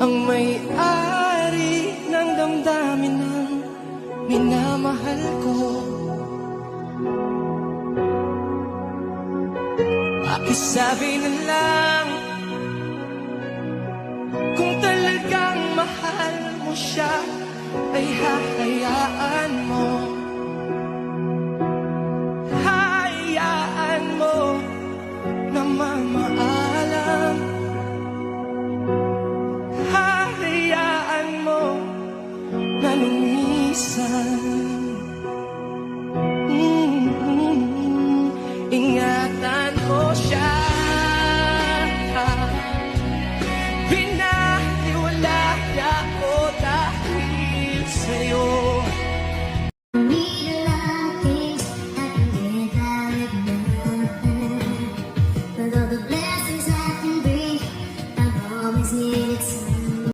Ang may-ari ng damdamin ng minamahal ko. Pakisabi na lang Kung talagang mahal mo siya Ay hahayaan mo 我想